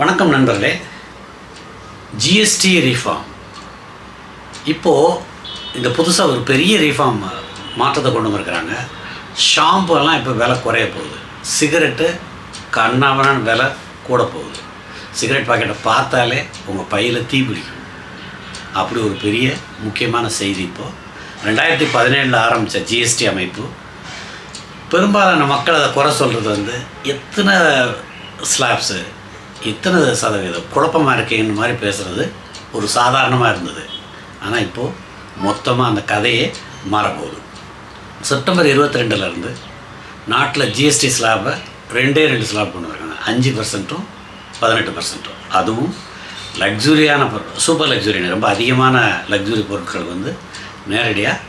வணக்கம் நண்பர்களே. GST reform இப்போது இந்த புதுசாக ஒரு பெரிய ரீஃபார்ம் மாற்றத்தை கொண்டு வந்திருக்கிறாங்க. ஷாம்புலாம் இப்போ விலை குறைய போகுது. சிகரெட்டு கண்ணாவன விலை கூட போகுது. சிகரெட் பாக்கெட்டை பார்த்தாலே உங்கள் பையில் தீ பிடிக்கும். அப்படி ஒரு பெரிய முக்கியமான செய்தி இப்போது ரெண்டாயிரத்தி பதினேழில் ஆரம்பித்த ஜிஎஸ்டி அமைப்பு பெரும்பாலான மக்கள் அதை குறை சொல்கிறது வந்து எத்தனை ஸ்லாப்ஸு இத்தனை சதவீதம்? குழப்பமாக இருக்கேன்னு மாதிரி பேசுகிறது ஒரு சாதாரணமாக இருந்தது. ஆனால் இப்போது மொத்தமாக அந்த கதையே மாறப்போகுது. செப்டம்பர் இருபத்தி ரெண்டுலேருந்து நாட்டில் ஜிஎஸ்டி ஸ்லாபை ரெண்டே ரெண்டு ஸ்லாப் கொண்டு வராங்க அஞ்சு பர்சன்ட்டும் பதினெட்டு பர்சன்ட்டும் அதுவும் லக்ஸுரியான பொருள் சூப்பர் லக்ஸுரியான ரொம்ப அதிகமான லக்ஸுரி பொருட்கள் வந்து நேரடியாக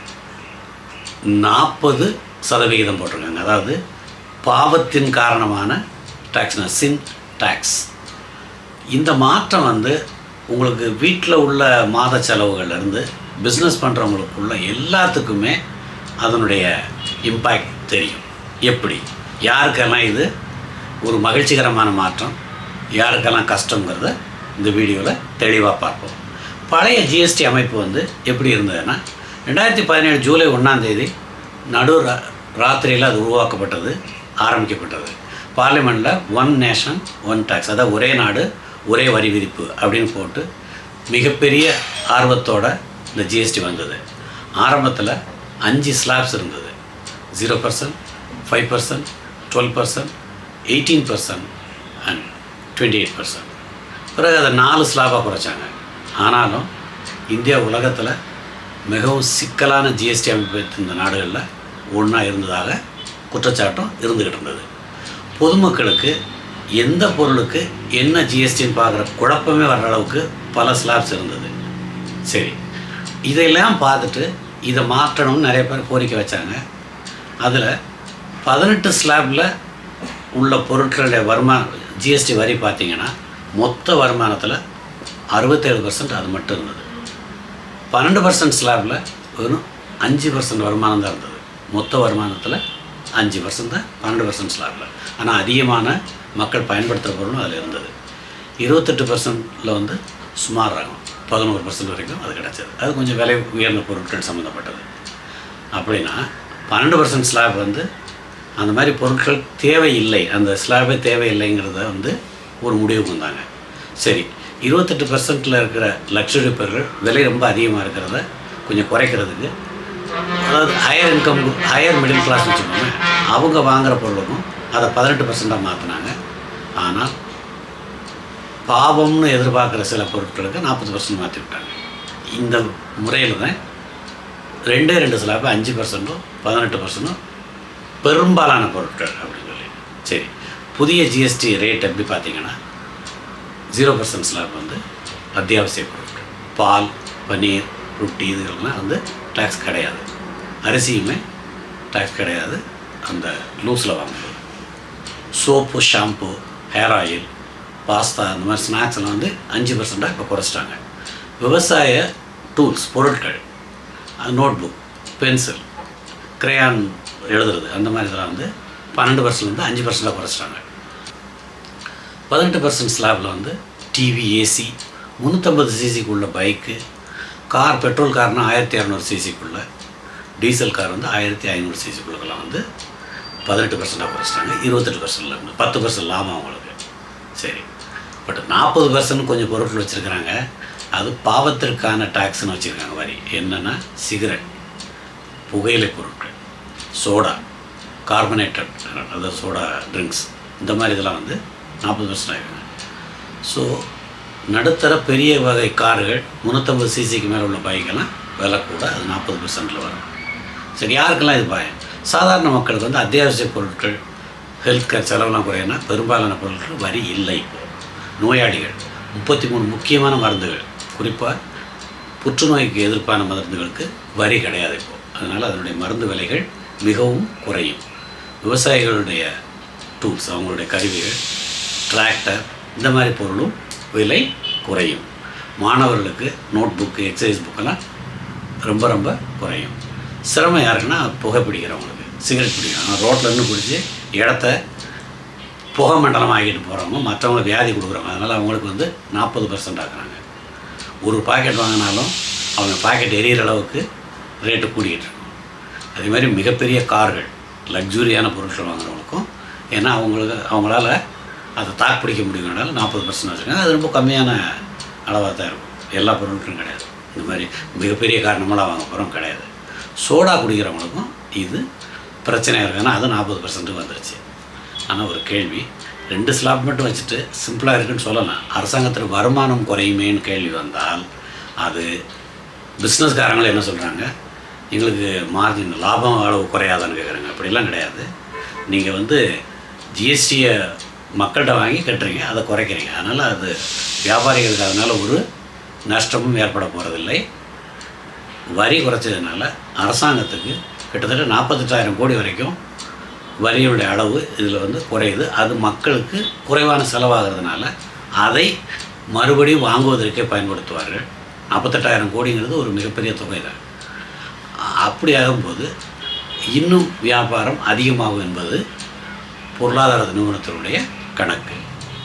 நாற்பது சதவிகிதம் போட்டிருக்காங்க. அதாவது பாவத்தின் காரணமான டேக்ஸ்னா சின் டேக்ஸ் இந்த மாற்றம் வந்து உங்களுக்கு வீட்டில் உள்ள மாத செலவுகள்லேருந்து பிஸ்னஸ் பண்ணுறவங்களுக்குள்ள எல்லாத்துக்குமே அதனுடைய இம்பேக்ட் தெரியும். எப்படி? யாருக்கெல்லாம் இது ஒரு மகிழ்ச்சிகரமான மாற்றம்? யாருக்கெல்லாம் கஷ்டங்கிறத இந்த வீடியோவில் தெளிவாக பார்ப்போம். பழைய ஜிஎஸ்டி அமைப்பு வந்து எப்படி இருந்ததுன்னா ரெண்டாயிரத்தி பதினேழு ஜூலை ஒன்றாந்தேதி நடு ரா- ராத்திரியில் அது உருவாக்கப்பட்டது ஆரம்பிக்கப்பட்டது. பார்லிமெண்ட்டில் ஒன் நேஷன் ஒன் டேக்ஸ் அதாவது ஒரே நாடு ஒரே வரி விதிப்பு அப்படின்னு போட்டு மிகப்பெரிய ஆர்வத்தோட இந்த ஜிஎஸ்டி வந்தது. ஆரம்பத்தில் அஞ்சு ஸ்லாப்ஸ் இருந்தது. Zero percent five percent twelve percent eighteen percent and twenty eight percent பிறகு அதை நாலு ஸ்லாபாக குறைச்சாங்க. ஆனாலும் இந்தியா உலகத்தில் மிகவும் சிக்கலான ஜிஎஸ்டி அமைப்பு இந்த நாடுகளில் ஒன்றா இருந்ததாக குற்றச்சாட்டும் இருந்துக்கிட்டு இருந்தது. பொதுமக்களுக்கு எந்த பொருளுக்கு என்ன ஜிஎஸ்டின்னு பார்க்குற குழப்பமே வர்ற அளவுக்கு பல ஸ்லாப்ஸ் இருந்தது. சரி. இதையெல்லாம் பார்த்துட்டு இதை மாற்றணும்னு நிறைய பேர் கோரிக்கை வச்சாங்க. அதில் பதினெட்டு ஸ்லாப்பில் உள்ள பொருட்களுடைய வருமானம் ஜிஎஸ்டி வரி பார்த்திங்கன்னா மொத்த வருமானத்தில் அறுபத்தேழு பர்சன்ட் அது மட்டும் இருந்தது. பன்னெண்டு பர்சன்ட் ஸ்லாப்பில் வெறும் அஞ்சு பர்சன்ட் வருமானம் தான் இருந்தது. மொத்த வருமானத்தில் அஞ்சு பர்சன்ட் தான் பன்னெண்டு பர்சன்ட் ஸ்லாப்பில் ஆனால் அதிகமான மக்கள் பயன்படுத்துகிற பொருளும் அதில் இருந்தது. இருபத்தெட்டு பர்சன்டில் வந்து சுமார் ரகம் பதினோரு பர்சன்ட் வரைக்கும் அது கிடச்சது. அது கொஞ்சம் விலை உயர்ந்த பொருட்கள் சம்மந்தப்பட்டது. அப்படின்னா பன்னெண்டு பர்சன்ட் ஸ்லாப் வந்து அந்த மாதிரி பொருட்கள் தேவையில்லை. அந்த ஸ்லாபே தேவையில்லைங்கிறத வந்து ஒரு முடிவுக்கு வந்தாங்க சரி இருபத்தெட்டு பர்சன்ட்டில் இருக்கிற லக்ஸரி பொருட்கள் விலை ரொம்ப அதிகமாக இருக்கிறத கொஞ்சம் குறைக்கிறதுக்கு அதாவது higher income higher middle class வச்சுக்கோங்க அவங்க வாங்குகிற பொருளுக்கும் அதை பதினெட்டு பர்சண்ட்டாக மாற்றினாங்க ஆனால் பாவம்னு எதிர்பார்க்குற சில பொருட்களுக்கு நாற்பது பர்சன்ட் மாற்றி விட்டாங்க இந்த முறையில் தான் ரெண்டே ரெண்டு ஸ்லாப்பு அஞ்சு பர்சன்ட்டும் பதினெட்டு பர்சன்ட்டும் பெரும்பாலான பொருட்கள் அப்படின்னு சொல்லி. சரி புதிய ஜிஎஸ்டி ரேட் எப்படி பார்த்தீங்கன்னா ஜீரோ பர்சன்ட் ஸ்லாப் வந்து அத்தியாவசிய பொருட்கள். பால் பன்னீர் ரொட்டி இதுகள்லாம் வந்து டேக்ஸ் கிடையாது. அரிசியுமே டேக்ஸ் கிடையாது. அந்த லூஸில் வாங்கும்போது soap shampoo hair oil pasta அந்த மாதிரி ஸ்நாக்ஸ் எல்லாம் வந்து அஞ்சு பர்சண்ட்டாக இப்போ குறைச்சிட்டாங்க. விவசாய டூல்ஸ் பொருட்கள் நோட் புக் பென்சில் கிரேயான் எழுதுறது அந்த மாதிரி இதெல்லாம் வந்து பன்னெண்டு பர்சன்ட்லேருந்து அஞ்சு பர்சண்ட்டாக குறைச்சிட்டாங்க. பதினெட்டு பர்சன்ட் ஸ்லாபில் வந்து டிவி ஏசி முந்நூற்றம்பது சிசிக்குள்ள பைக்கு கார் பெட்ரோல் கார்னா ஆயிரத்தி இரநூறு சிசிக்குள்ள. டீசல் கார் வந்து ஆயிரத்தி ஐநூறு சிசிக்குள்ளக்கெல்லாம் வந்து பதினெட்டு பர்சன்டாக குறைச்சிட்டாங்க. இருபத்தெட்டு பர்சன்டில் இருந்து பத்து பர்சன்ட் லாபம் அவங்களுக்கு. சரி. பட் நாற்பது பர்சன்ட் கொஞ்சம் பொருட்கள் வச்சுருக்கிறாங்க. அது பாவத்திற்கான டாக்ஸ்னு வச்சுருக்காங்க வரி. என்னென்னா சிகரெட் புகையிலை பொருட்கள் சோடா கார்பனேட்டட் அதாவது சோடா ட்ரிங்க்ஸ் இந்த மாதிரி இதெல்லாம் வந்து நாற்பது பர்சன்ட் ஆகிருக்காங்க ஸோ நடுத்தர பெரிய வகை கார்கள் முந்நூற்றம்பது சிசிக்கு மேலே உள்ள பைக்கெல்லாம் விலை கூட அது நாற்பது பர்சன்ட்டில் வரும். சரி யாருக்கெல்லாம் இது பயம்? சாதாரண மக்களுக்கு வந்து அத்தியாவசிய பொருட்கள் ஹெல்த் கேர் செலவெல்லாம் குறையினா பெரும்பாலான பொருட்கள் வரி இல்லை. இப்போது நோயாளிகள் முப்பத்தி மூணு முக்கியமான மருந்துகள் குறிப்பாக புற்றுநோய்க்கு எதிர்ப்பான மருந்துகளுக்கு வரி கிடையாது இப்போது அதனால் அதனுடைய மருந்து விலைகள் மிகவும் குறையும். விவசாயிகளுடைய டூல்ஸ் அவங்களுடைய கருவிகள் டிராக்டர் இந்த மாதிரி பொருளும் விலை குறையும். மாணவர்களுக்கு நோட் புக்கு எக்ஸசைஸ் புக்கெல்லாம் ரொம்ப ரொம்ப குறையும். சிரமம் யாருக்குன்னா புகை பிடிக்கிறவங்களுக்கு. சிகரெட் பிடிக்கிறவங்க ரோட்டில் இருந்து பிடிச்சி இடத்த புகை மண்டலம் ஆகிட்டு போகிறவங்க மற்றவங்களுக்கு வியாதி கொடுக்குறவங்க அதனால் அவங்களுக்கு வந்து நாற்பது பர்சன்ட் ஆக்குறாங்க. ஒரு பாக்கெட் வாங்கினாலும் அவங்க பாக்கெட் எரியிற அளவுக்கு ரேட்டு கூடிக்கிட்டு இருக்கும். அதே மாதிரி மிகப்பெரிய கார்கள் லக்ஸுரியான பொருட்கள் வாங்குறவங்களுக்கும் ஏன்னா அவங்களுக்கு அவங்களால அதை தாக்கு பிடிக்க முடியுங்கிறனால நாற்பது பர்சன்ட் வச்சுருக்காங்க. அது ரொம்ப கம்மியான அளவாக தான் இருக்கும். எல்லா பொருட்களும் கிடையாது. இந்த மாதிரி மிகப்பெரிய காரணமெல்லாம் வாங்க போகிறோம் கிடையாது. சோடா குடிக்கிறவங்களுக்கும் இது பிரச்சனையாக இருக்குன்னா அது நாற்பது பர்சன்ட் வந்துருச்சு. ஆனால் ஒரு கேள்வி. ரெண்டு ஸ்லாப் மட்டும் வச்சுட்டு சிம்பிளாக இருக்குன்னு சொல்லலாம். அரசாங்கத்தில் வருமானம் குறையுமேன்னு கேள்வி வந்தால் அது பிஸ்னஸ்காரங்களும் என்ன சொல்கிறாங்க எங்களுக்கு மார்ஜின் லாபம் அளவு குறையாதான்னு கேட்குறாங்க அப்படிலாம் கிடையாது. நீங்கள் வந்து ஜிஎஸ்டியை மக்கள்கிட்ட வாங்கி கட்டுறீங்க அதை குறைக்கிறீங்க. அதனால் அது வியாபாரிகளுக்கு அதனால் ஒரு நஷ்டமும் ஏற்பட போகிறதில்லை வரி குறைச்சதுனால அரசாங்கத்துக்கு கிட்டத்தட்ட நாற்பத்தெட்டாயிரம் கோடி வரைக்கும் வரியுடைய அளவு இதில் வந்து குறையுது. அது மக்களுக்கு குறைவான செலவாகிறதுனால அதை மறுபடியும் வாங்குவதற்கே பயன்படுத்துவார்கள். நாற்பத்தெட்டாயிரம் கோடிங்கிறது ஒரு மிகப்பெரிய தொகை தான். அப்படி ஆகும்போது இன்னும் வியாபாரம் அதிகமாகும் என்பது பொருளாதார நிறுவனத்தினுடைய கணக்கு.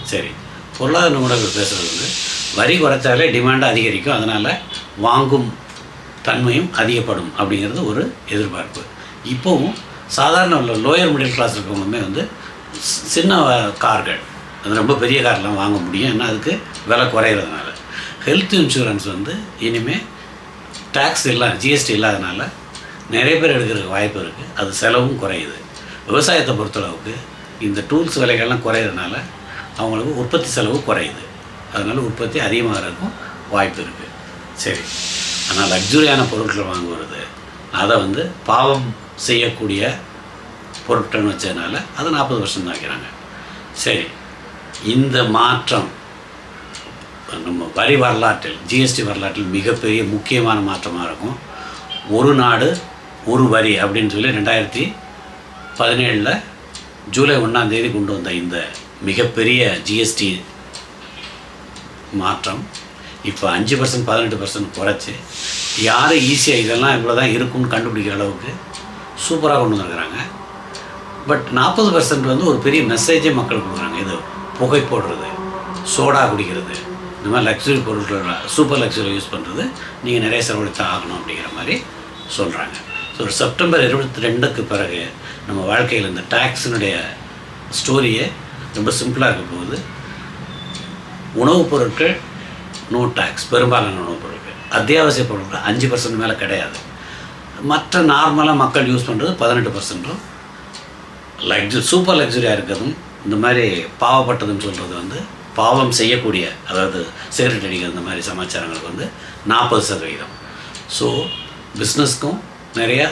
சரி. பொருளாதார நிபுணர்கள் பேசுகிறது வந்து வரி குறைச்சாலே டிமாண்ட் அதிகரிக்கும் அதனால் வாங்கும் தன்மையும் அதிகப்படும் அப்படிங்கிறது ஒரு எதிர்பார்ப்பு. இப்போவும் சாதாரண உள்ள லோயர் மிடில் கிளாஸ் இருக்கவங்களுமே வந்து சின்ன கார்கள் அது ரொம்ப பெரிய கார்லாம் வாங்க முடியும் ஏன்னா அதுக்கு விலை குறையிறதுனால. ஹெல்த் இன்சூரன்ஸ் வந்து இனிமேல் டேக்ஸ் இல்லை ஜிஎஸ்டி இல்லாதனால நிறைய பேர் எடுக்கிறதுக்கு வாய்ப்பு இருக்குது அது செலவும் குறையுது. விவசாயத்தை பொறுத்தளவுக்கு இந்த டூல்ஸ் விலைகள்லாம் குறையிறதுனால அவங்களுக்கு உற்பத்தி செலவு குறையுது. அதனால் உற்பத்தி அதிகமாகிறதுக்கும் வாய்ப்பு இருக்குது சரி. ஆனால் லக்ஸுரியான பொருட்கள் வாங்குவது அதை வந்து பாவம் செய்யக்கூடிய பொருட்கள்னு வச்சதுனால அதை நாற்பது வருஷம் தான் வைக்கிறாங்க. சரி. இந்த மாற்றம் நம்ம வரி வரலாற்றில் ஜிஎஸ்டி வரலாற்றில் மிகப்பெரிய முக்கியமான மாற்றமாக இருக்கும். ஒரு நாடு ஒரு வரி அப்படின்னு சொல்லி ரெண்டாயிரத்தி பதினேழில் ஜூலை ஒன்றாம் தேதி கொண்டு வந்த இந்த மிகப்பெரிய ஜிஎஸ்டி மாற்றம் இப்போ அஞ்சு பர்சன்ட் பதினெட்டு பர்சன்ட் குறைச்சி யார் ஈஸியாக இதெல்லாம் இவ்வளோ தான் இருக்கும்னு கண்டுபிடிக்கிற அளவுக்கு சூப்பராக கொண்டு வந்துருக்குறாங்க. பட் நாற்பது பர்சன்ட் வந்து ஒரு பெரிய மெசேஜே மக்களுக்கு கொடுக்குறாங்க. இது புகை போடுறது சோடா குடிக்கிறது இந்த மாதிரி லக்ஸுரி பொருட்கள் சூப்பர் லக்ஸுரி யூஸ் பண்ணுறது நீங்கள் நிறைய செலவழித்தா ஆகணும் அப்படிங்கிற மாதிரி சொல்கிறாங்க ஸோ ஒரு செப்டம்பர் இருபத்தி ரெண்டுக்கு பிறகு நம்ம வாழ்க்கையில் இந்த டேக்ஸினுடைய ஸ்டோரியே ரொம்ப சிம்பிளாக இருக்க போகுது. உணவுப் பொருட்கள் நோ டேக்ஸ் பெரும்பாலான உணவுப் பொருட்கள். அத்தியாவசிய பொருட்கள் அஞ்சு பர்சன்ட் மேலே கிடையாது. மற்ற நார்மலாக மக்கள் யூஸ் பண்ணுறது பதினெட்டு பர்சன்ட்டும் லக்ஸு சூப்பர் லக்ஸுரியாக இருக்கிறதும் இந்த மாதிரி பாவப்பட்டதுன்னு சொல்கிறது வந்து பாவம் செய்யக்கூடிய அதாவது சிகரெட் அடிக்கிற இந்த மாதிரி சமாச்சாரங்களுக்கு வந்து நாற்பது சதவீதம். ஸோ பிஸ்னஸ்க்கும் நிறையா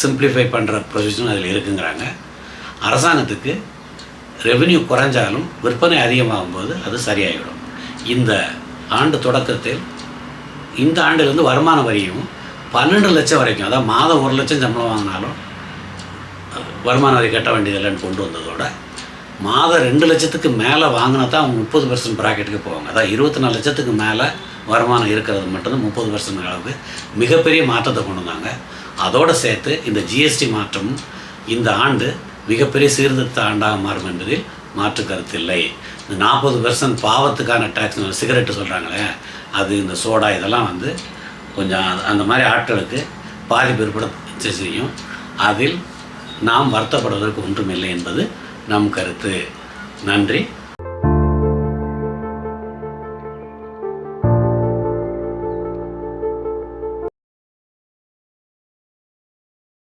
சிம்பிளிஃபை பண்ணுற ப்ரொசிஷன் அதில் இருக்குங்கிறாங்க. அரசாங்கத்துக்கு ரெவென்யூ குறைஞ்சாலும் விற்பனை அதிகமாகும்போது அது சரியாகிவிடும் இந்த ஆண்டு தொடக்கத்தில் இந்த ஆண்டிலிருந்து வருமான வரியும் பன்னெண்டு லட்சம் வரைக்கும் அதாவது மாதம் ஒரு லட்சம் சம்பளம் வாங்கினாலும் வருமான வரி கட்ட வேண்டியதில்லைன்னு கொண்டு வந்ததோட மாதம் ரெண்டு லட்சத்துக்கு மேலே வாங்கினா தான் அவங்க முப்பது பர்சன்ட் ப்ராக்கெட்டுக்கு போவாங்க. அதான் இருபத்தி நாலு லட்சத்துக்கு மேலே வருமானம் இருக்கிறது மட்டும்தான் முப்பது பர்சன்ட் அளவுக்கு மிகப்பெரிய மாற்றத்தை கொண்டு வந்தாங்க. அதோடு சேர்த்து இந்த ஜிஎஸ்டி மாற்றமும் இந்த ஆண்டு மிகப்பெரிய சீர்திருத்த ஆண்டாக மாறும் என்பதில் மாற்று கருத்தில்லை இந்த நாற்பது பர்சன்ட் பாவத்துக்கான டேக்ஸ் சிகரெட்டு சொல்கிறாங்களே அது இந்த சோடா இதெல்லாம் வந்து கொஞ்சம் அந்த- அந்த மாதிரி ஆட்களுக்கு பாதிப்பு ஏற்பட செய்யும். அதில் நாம் வருத்தப்படுவதற்கு ஒன்றுமில்லை என்பது நம் கருத்து. நன்றி.